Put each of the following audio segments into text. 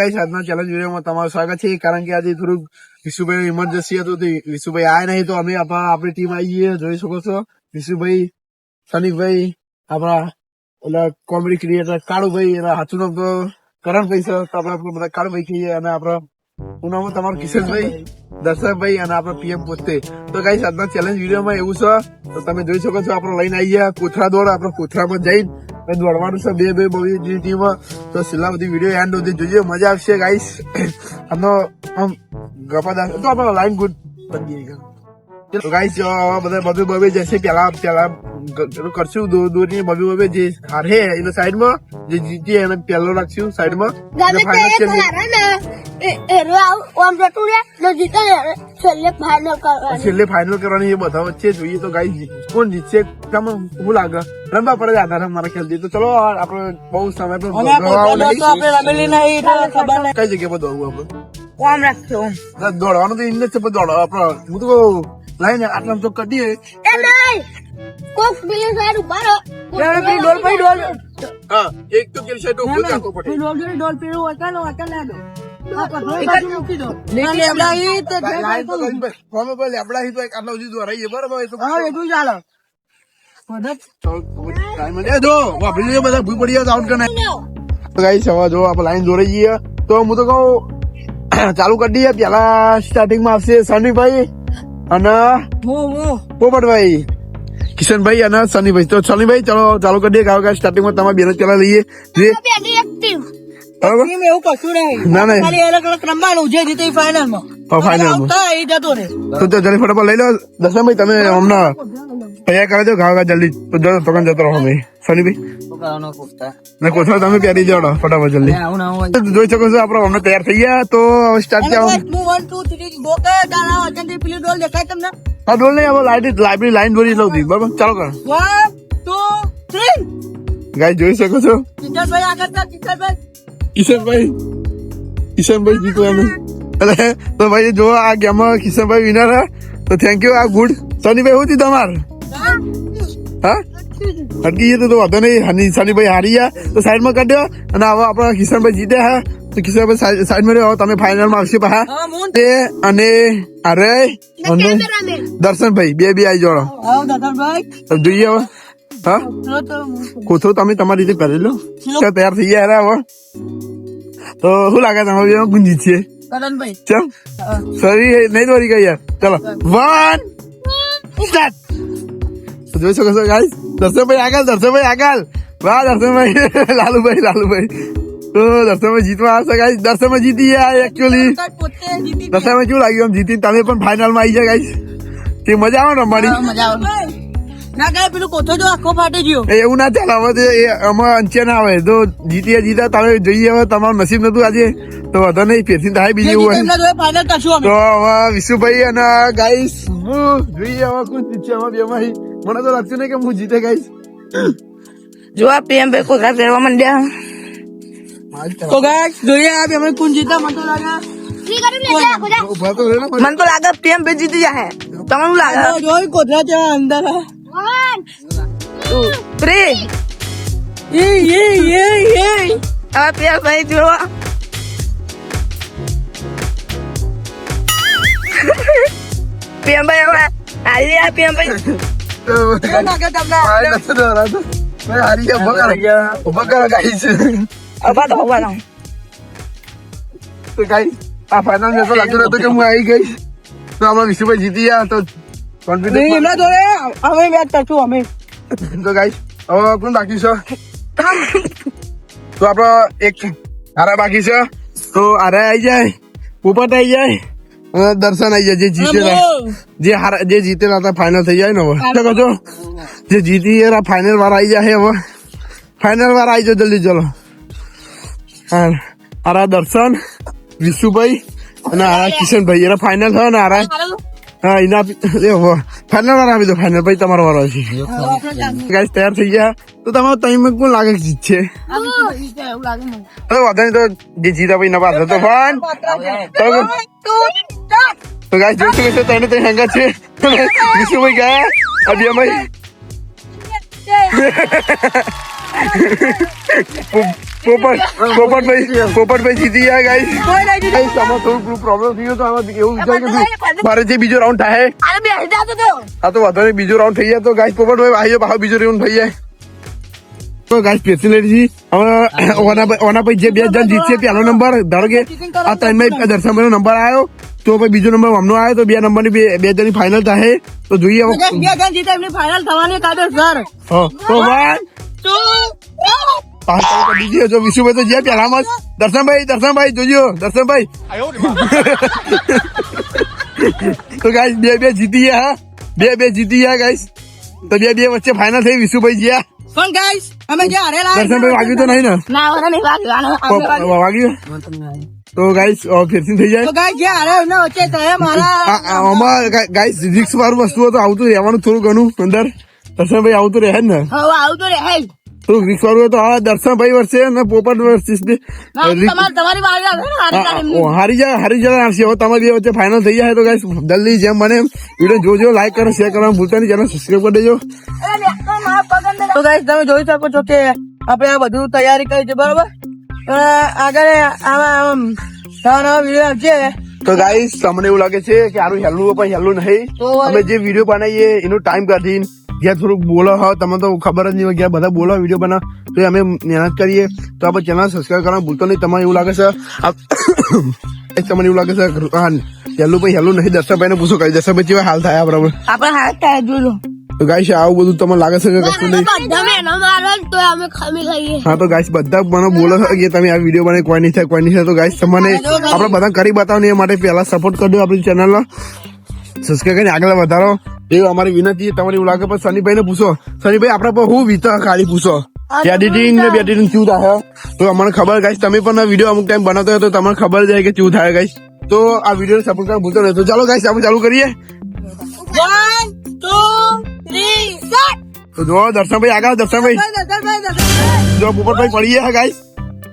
Guys આજના challenge વિડીયોમાં તમારું સ્વાગત છે. કારણ કે આજે થોડુંક વિશુભાઈ ઇમરજન્સી હતું વિશુભાઈ આયા નહીં તો અમે આપણી ટીમ આવી ગઈ જોઈ શકો છો. વિશુભાઈ સનિકભાઈ આપણા ઓલા કોમેડી ક્રિએટર કાળુભાઈ, એના હાથું નામ તો કરણભાઈ છે. તો આપણે બધા કાળુભાઈ કહીએ અને આપણા હું નામ તમારું કિશનભાઈ દર્શકભાઈ અને આપણા પીએમ પોતે. તો ગાઈસ આજના ચેલેન્જ વિડીયોમાં એવું છે. તો તમે જોઈ શકો છો, આપણે લઈને આવી ગયા. કોથળા દોડ આપણે કોથરામાં જઈને દોડવાનું છે બે બે બધી ટીમ તો છેલ્લા બધી વીડિયો એન્ડ સુધી જોઈએ. મજા આવશે ગાઈસ આમનો આમ ગપાદાર તો આપણે લાઈન ગુડ બની ગઈ તો ગાઈસ બધા બબે બબે જશે પેલા પેલા કરશું દૂરની બબે બબે જે હારે એના સાઈડમાં જે જીતી એને પેલો રાખશું સાઈડમાં તે એક છેલ્લે ફાઇનલ કરવાની. એ બધા વચ્ચે જોઈએ તો ગાઈ કોણ જીતશે? તમે શું લાગે? રમવા પડે આધાર મારા ખ્યાલથી. તો ચલો આપણે બહુ સમય નહીં. કઈ જગ્યા પર દોડવું આપણે? દોડવાનું તો ઇન્ને જ છે પણ દોડ. આપણે હું તો લાઈને આટલા તો કઢીએ. કોક પેલી સાઈડ ઊભા રહો. પેલો પેલી ડોલ પડી ડોલ હા એક તો કેલી પડે. ડોલ ડોલ પેલું વળતા ને વળતા લાઈન તો કાંઈ કરીને ભાઈ, ફોર્મ પર લેબડા હી તો એક આટલા સુધી દોરાઈએ, બરાબર? એ તો હા, એટલું ચાલે. બધા ચાલ, ટાઈમ મળે. એ જો, વાપરી લેજો બધા, ભૂઈ પડી જાય તો out કરી નાખ. તો guys, હવે જો આપણે લાઈન દોરાઈ જઈએ. તો હું તો કહું ચાલુ કરી દઈએ. પેલા સ્ટાર્ટિંગમાં આવશે સનીભાઈ અને પોપટભાઈ. કિશનભાઈ અને સનીભાઈ. તો સનીભાઈ ચલો ચાલુ કરી દઈએ. કારણ કે સ્ટાર્ટિંગમાં તમારે બેને ચલા લઈએ. જે ટીમ એવું કશું નહીં. ના, ના. ખાલી અલગ અલગ રમવાનું જે જીતે ફાઇનલમાં. હા, final માં. આવતા એ જતો રે તો તો જલ્દી ફટાફટ લઈ લો. દર્શનભાઈ તમે હમણાં તૈયાર કરી દો. ઘા ઘા જલ્દી. તો પકડ જતો રહો ભાઈ? સનીભાઈ કોથળા તમે પહેરી જાઓ ફટાફટ જલ્દી. જોઈ શકો છો આપણે હમણાં તૈયાર થઈ ગયા. તો હવે સ્ટાર્ટ હું ડોલ નહીં હવે લાઈટ લાઈબ્રેરી લાઈન દોરી લઉં બરાબર? ચાલો કરો. વન ટુ થ્રી ગાય જોઈ શકો છો? કિશનભાઈ આગળ ચાલ કિશનભાઈ કિશનભાઈ કિશનભાઈ જીતો એટલે તો ભાઈ જો આ ગેમમાં કિશનભાઈ વિનર હા તો થેન્ક યુ આ ગુડ સનીભાઈ શું થયું તમારે? હા? અટકી જતો તો વાંધો નહીં. હની સનીભાઈ હારી ગયા. તો સાઈડમાં કરી દો. અને હવે આપણા કિશનભાઈ જીત્યા હા. તો કિશનભાઈ સાઈડ- સાઈડમાં રહ્યો. તમે ફાઇનલમાં આવશે હા તે અને અરે અને દર્શનભાઈ બે બે આવી જોડો. આવો જોઈએ હવે. હા? કોથળો તમે તમારી રીતે કરી લો. તૈયાર થઈ ગયા હવે તો શું લાગે તમે બે છે ચમ. સોરી નહીં દોરી ગઈ યાર. ચલો. વન. સ્ટાર્ટ. જોઈ શકો છો ગાઈસ દર્શનભાઈ આગળ દર્શનભાઈ આગળ. વાહ દર્શનભાઈ. લાલુભાઈ લાલુભાઈ. તો દર્શનભાઈ જીતવા આવશે ગાઈસ દર્શનભાઈ જીતી ગયા એકચ્યુઅલી જીતી કેવું લાગ્યું? આમ જીતી તમે પણ ફાઇનલમાં આવી જાય ગાઈસ તે મજા આવે ને રમવાની? મજા આવે. ના કાંઈ પેલું કોથો જો આખો ફાટી ગયો. એવું ના ચાલે હવે તો એ આમાં અંચે ના આવે. તો જીતી જીતા તારે જોઈએ હવે તમારું નસીબ નતું આજે. તો વધો નહીં ફેરથી થાય બીજી હોય. એમના જોડે ફાઇનલ કરશું અમે. તો હવે વિશુભાઈ અને ગાઈસ હું જોઈએ હવે કોણ જીતશે આમાં બે મને તો લાગતું નહીં કે હું જીતે ગાઈસ જો આ પીએમ ભાઈ કોથળા ફેરવા માંડ્યા. તો ગાઈસ જોઈએ આ અમે કોણ જીતા મને તો લાગે મને તો લાગે પીએમ ભાઈ જીતી જાય તમને લાગે? જોઈ કોથળા ત્યાં અંદર વન થ્રી એ એ એ એ હવે પીએમ ભાઈ જોવા પીએમ ભાઈ હવે હારી આ પીએમ ભાઈ તો લાગે તમને ભાઈ નથી ડરાતો. ભાઈ હારી ગયા ઊભા કરો ઊભા કરો ગાઈસ અબા તો હવા ના તો ગાઈસ આ ફાઇનલ મેં તો લાગતું નતું કે હું આવી ગઈ તો આપણા વિશુભાઈ જીતી ગયા તો કોન્ફિડન્સ એમના જોડે અમે બેટ કરશું અમે. તો ગાઈસ હવે કોણ બાકી છે? તો આપડો એક આરા બાકી છે. તો આરા આવી જાય પોપટ આવી જાય દર્શન આવી જાય જે જીતે જે હારા જે જીતે હતા ફાઇનલ થઈ જાય ને હવે. એટલે કહો જે જીતી એરા ફાઇનલ વાર આવી જાય હવે. ફાઇનલ વાર આવી જાય જલ્દી ચલો. હા આરા દર્શન વિશુભાઈ અને આરા કિશનભાઈ. એના ફાઇનલ થયો ને આરા હા એના ફાઇનલ વાળા આપી દો ફાઇનલ ભાઈ તમારો વાળો છે ગાઈસ તૈયાર થઈ ગયા. તો તમારો ટાઈમ કોણ લાગે લાગે અરે વાંધો નહીં તો જે જીતા ભાઈ નવા હતો તો ફાન. તો ગાઈસ જોઈ શકો છો તને તઈ હંગા છે. વિશુભાઈ ગયા અભિયાભાઈ પોપટ પોપટભાઈ પોપટભાઈ જીતી ગયા ગાઈસ ગાઈસ આમાં થોડું પ્રોબ્લેમ થયો તો આમાં એવું વિચાર્યું કે મારે જે બીજો રાઉન્ડ થાય. તો આ તો. વધારે બીજો રાઉન્ડ થઈ જાય તો ગાઈસ પોપટભાઈ આવીએ પાછો બીજો રાઉન્ડ થઈ જાય. તો ગાઈસ ફેસિલિટી હવે ઓના પછી જે બે જણ જીતશે પહેલો નંબર ધારો કે આ ત્રણમાં દર્શનભાઈ નંબર આવ્યો તો પછી બીજો નંબર અમનો આવ્યો તો બે નંબરની બે બે જણની ફાઇનલ થાય. તો જોઈએ હવે. બે જણ જીતે એમની ફાઇનલ થવાની સર હા, તો વન પાંચ તારીખ બીજી જો વિશુભાઈ તો જ્યાં પહેલામાં જ. દર્શનભાઈ દર્શનભાઈ જોજો. દર્શનભાઈ. તો ગાઈસ બે બે જીતી ગયા હા. બે બે જીતી ગયા ગાઈસ તો બે બે વચ્ચે ફાઇનલ થઈ વિશુભાઈ જ્યાં પણ ગાઈસ અમે જે હારેલા દર્શનભાઈ વાગ્યું તો નહીં ને? ના વરા નહીં વાગ્યું. તો ગાઈસ ફેરથી થઈ તો જાય ગાઈસ જે હારે એમના વચ્ચે થયા મારા આ- આ- ગાઈસ રિક્સ વાળું વસ્તુ હોય તો આવતું રહેવાનું થોડું ઘણું અંદર. દર્શનભાઈ આવતું રહે ને? હવે આવતો રે હે થોડું રિક્સ વાળું હોય તો હા દર્શનભાઈ વર્ષે અને પોપટ વર્ષ ના, તમારી તમારી વાળી આવે ને હારી જાય હારી જાય આવશે. હવે તમારી વચ્ચે ફાઇનલ થઈ જાય તો ગાઈસ જલ્દી જેમ બને વીડિયો જોજો લાઈક કરો શેર કરવાનું ભૂલતા નહીં. ચેનલ સબસ્ક્રાઈબ કરી દેજો. તો ગાઈસ તમે જોઈ શકો છો કે આપણે આ બધું તૈયારી કરી છે બરોબર? આગળ આવા આમ નવા નવા વીડિયો આવશે. તો ગાઈસ તમને એવું લાગે છે કે આનું હેલું પણ હેલું નહીં. અમે જે વીડિયો બનાવીએ એનો ટાઈમ કાઢીને જ્યાં થોડુંક બોલો હોય તમે તો ખબર જ નહીં હોય જ્યાં બધા બોલો વીડિયો બનાવ. તો અમે મહેનત કરીએ. તો આપણે ચેનલ સબસ્ક્રાઈબ કરવાનું ભૂલતો નહીં. તમારે એવું લાગે છે એક તમને એવું લાગે છે હા હેલું ભાઈ હેલું નહીં દર્શનભાઈ ને પૂછો કરી દર્શનભાઈ કેવા હાલ થાય બરાબર? આપણે હાલ થાય જોજો તો આવું બધું તમને લાગે છે કે કશું નહીં? હા તો ગાઈસ બધા મને બોલો કે તમે આ વીડિયો બનાવી કોઈ નહીં થાય કોઈ નહીં થાય. તો ગાઈસ તમને આપણે બધા કરી બતાવો ને એ માટે પહેલા સપોર્ટ કરજો આપણી ચેનલનો સબસ્ક્રાઈબ કરીને આગળ વધારો. એવું અમારી વિનંતી છે તમારી લાગે પણ સનીભાઈ ને પૂછો. સનીભાઈ આપણા પર હું વિતા ખાલી પૂછો. એડિટિંગ ને બેડિટિંગ શું થાય તો અમને ખબર ગાઈસ તમે પણ વીડિયો અમુક ટાઈમ બનાવતો તો તમને ખબર જાય કે શું થાય ગાઈસ તો આ વીડિયો સપોર્ટ કરવા ભૂલતો નહીં. તો ચાલો ગાઈસ આપણે ચાલુ કરીએ. તો જો દર્શનભાઈ આગળ દર્શનભાઈ. જો પોપટભાઈ પડી ગયા ગાઈસ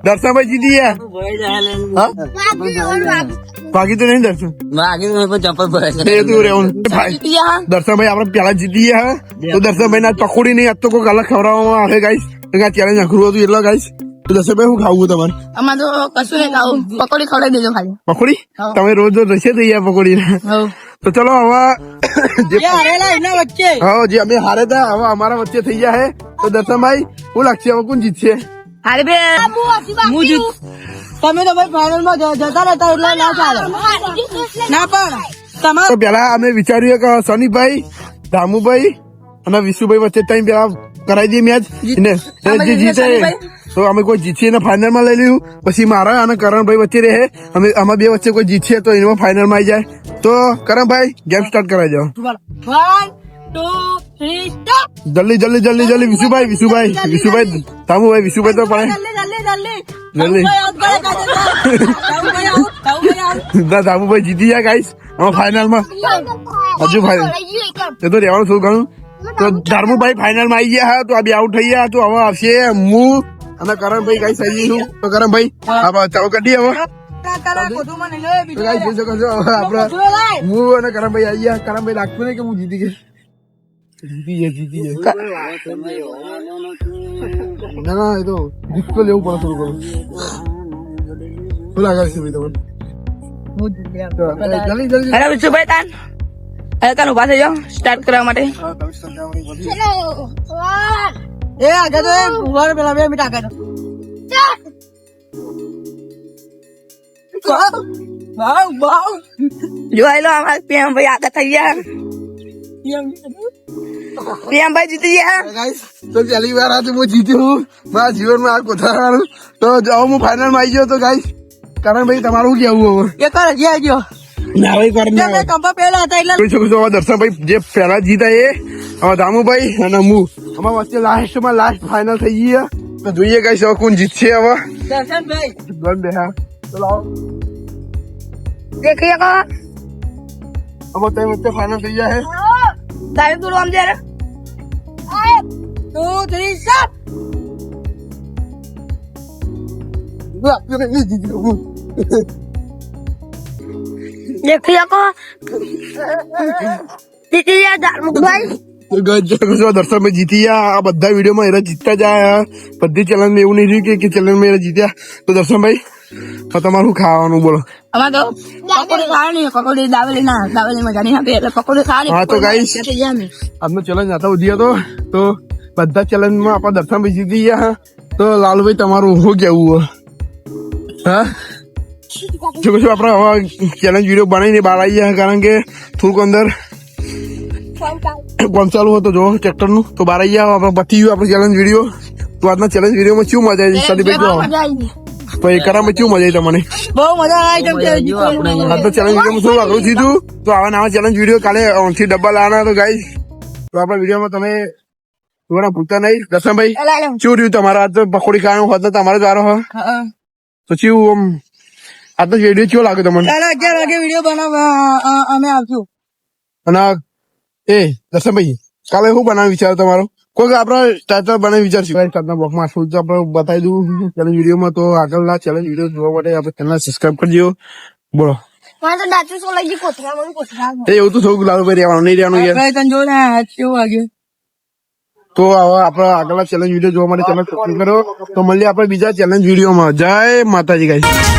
દર્શનભાઈ જીતી ગયા ભાગી તો નહીં દર્શન. એ તું રહેવાનું. ભાઈ દર્શનભાઈ આપણે પેલા જીતી ગયા હે? તો દર્શનભાઈ ના પકોડી નહીં આજ તો કોઈક અલગ ખવડાવવામાં આવે ગાઈસ ચેલેન્જ અઘરું હતું એટલે ગાઈસ તો દર્શનભાઈ હું ખાવું તમારે? આમાં તો કશું નહીં ખાવું. પકોડી ખવડાવી દેજો ખાલી. પકોડી? તમે રોજ રોજ રસે થઈ ગયા પકોડી તો ચલો હવે જે જે હા અમે હારે હતા હવે અમારા વચ્ચે થઈ ગયા હે તો દર્શનભાઈ હું લાગશે? હવે કોણ જીતશે? હારે બે. હું જીત તમે તો ભાઈ ફાઇનલમાં જતા રહેતા એટલે ના ચાલે. ના પણ તમારે પેલા અમે વિચાર્યું કે સનીભાઈ દામુભાઈ અને વિશુભાઈ વચ્ચે ટાઈમ પેલા કરાવી દઈએ મેચ ને જે જીતે તો અમે કોઈ જીતીએ ને ફાઇનલમાં લઈ લીધું. પછી મારા અને કરણભાઈ વચ્ચે રહે. અમે આમાં બે વચ્ચે કોઈ જીતશે તો એમાં ફાઇનલમાં આવી જાય. તો કરણભાઈ ગેમ સ્ટાર્ટ કરાવી દો. જલ્દી જલ્દી જલ્દી જલ્દી વિશુભાઈ વિશુભાઈ વિશુભાઈ તામુભાઈ વિશુભાઈ તો પડે જલ્દી ના દામુભાઈ જીતી ગયા ગાઈસ આમાં ફાઇનલમાં હજુ ફાઇનલ એ તો રહેવાનું શું ઘણું તો ધર્મુભાઈ ફાઇનલમાં આવી ગયા હા તો આ બે આઉટ થઈ ગયા તો હવે આવશે હું અને કરણભાઈ ગાઈસ આવી ગયું તો કરણભાઈ હા. ચાલુ કાઢીએ હવે. કોઠું હું અને કરમભાઈ આવી ગયા. કરમભાઈ લાગતું નહીં કે હું જીતી ગઈ. જીતી જીતી ના ના એ તો રિસ્ક લેવું પડે થોડું ઘણું શું લાગે છે ભાઈ તમને જલ્દી જલ્દી અરે તાન જાઓ સ્ટાર્ટ કરવા માટે એ આગળ તો ઊભા પેલા બે મિનિટ આગળ વાવ વાવ જોઈ લો અમારા પીએમ ભાઈ આગળ થઈ ગયા પીએમ ભાઈ જીતી ગયા? ગાઈસ તો પહેલી વાર આજે હું જીત્યો હું. મારા જીવનમાં આ કોથાવાનું તો જાઓ હું ફાઇનલમાં આવી ગયો તો ગાઈસ કરણભાઈ તમારું શું કેવું હવે? એ કર ગયા ગયો. ના ભાઈ કર બે કંપા પેલા હતા એટલે જોઈ શકો છો હવે દર્શનભાઈ જે પહેલા જીતા એ હવે દામુભાઈ અને હું. અમારા વચ્ચે લાસ્ટમાં લાસ્ટ ફાઇનલ થઈ ગયા તો જોઈએ કઈ હવે કોણ જીતશે હવે? દર્શનભાઈ. ગન બે હા. તો લાવો. તમે વચ્ચે ફાઇનલ થઈ ગયા હે. તારે તું આમ જરા ટુ થ્રી સ્ટાર્ટ હું આપ્યો કે નહીં જીત્યો હું देखिए को दीदी यार दारू भाई તો guys, જો છો, દર્શનભાઈ જીતી ગયા આ બધા વિડીયોમાં એરા જીતતા જાય બધી ચેલેન્જ એવું નહીં રહ્યું કે ચેલેન્જ માં એરા જીત્યા તો દર્શનભાઈ તો તમારું ખાવાનું બોલો અમાર તો પકોડી ખાવાની પકોડી દાવેલી ના દાવેલી મજા નહીં આપી એટલે પકોડી ખાવાની હા, તો guys. ત્યાંથી ગયા અમે. આજનો ચેલેન્જ આતા ઉધી હતો તો બધા ચેલેન્જમાં આપણા દર્શનભાઈ જીતી ગયા તો લાલુભાઈ તમારું શું કેવું હા? જો કશું આપણે હવે ચેલેન્જ વીડિયો બનાવીને બહાર આવી ગયા કારણ કે થોડુંક અંદર કોમ ચાલુ હતો જો ટ્રેક્ટરનું તો બહાર આવી ગયા આપણે પતી ગયું આપણે ચેલેન્જ વીડિયો તો આજના ચેલેન્જ વિડીયોમાં શું મજા આવી? સદીભાઈ બહુ કહો મજા આવી તો એ કરવામાં શું મજા આવી તમને? બહુ મજા આવી કેમ કે જીતવાનું. આજનો ચેલેન્જ વિડીયોમાં શું આગળ જીધું તો આવા નવા ચેલેન્જ વીડિયો કાલે ઓનથી ડબ્બા લાવવાના તો ગાઈ તો આપણા વિડીયોમાં તમે થોડા પૂછતા નહીં એલા. શું રહ્યું તમારા આજ પકોડી ખાવાનું હોત તમારે તમારો હોય હા. તો આમ આજનો વીડિયો કેવો લાગે તમને? અગિયાર વાગે વીડિયો બનાવવા અમે આવશું. અને એ દર્શનભાઈ કાલે શું બનાવવાનું વિચાર તમારો? કોઈ આપણે ટાઈટલ બનાવી વિચારશું. આજના બ્લોગમાં શું તો આપણે બતાવી દઉં. ચેલેન્જ વિડીયોમાં તો આગળના ચેલેન્જ વીડિયો જોવા માટે આપણે ચેનલ સબસ્ક્રાઇબ કરજો. બોલો. તો એવું તો થોડુંક લાલુભાઈ રહેવાનું નહીં રહેવાનું યાર. તને જો ને કેવું વાગ્યું. તો હવે આપણા આગળના ચેલેન્જ વીડિયો જોવા માટે ચેનલ સબસ્ક્રાઈબ કરો. તો મળીએ આપણે બીજા ચેલેન્જ વિડીયોમાં જય માતાજી ગાઈ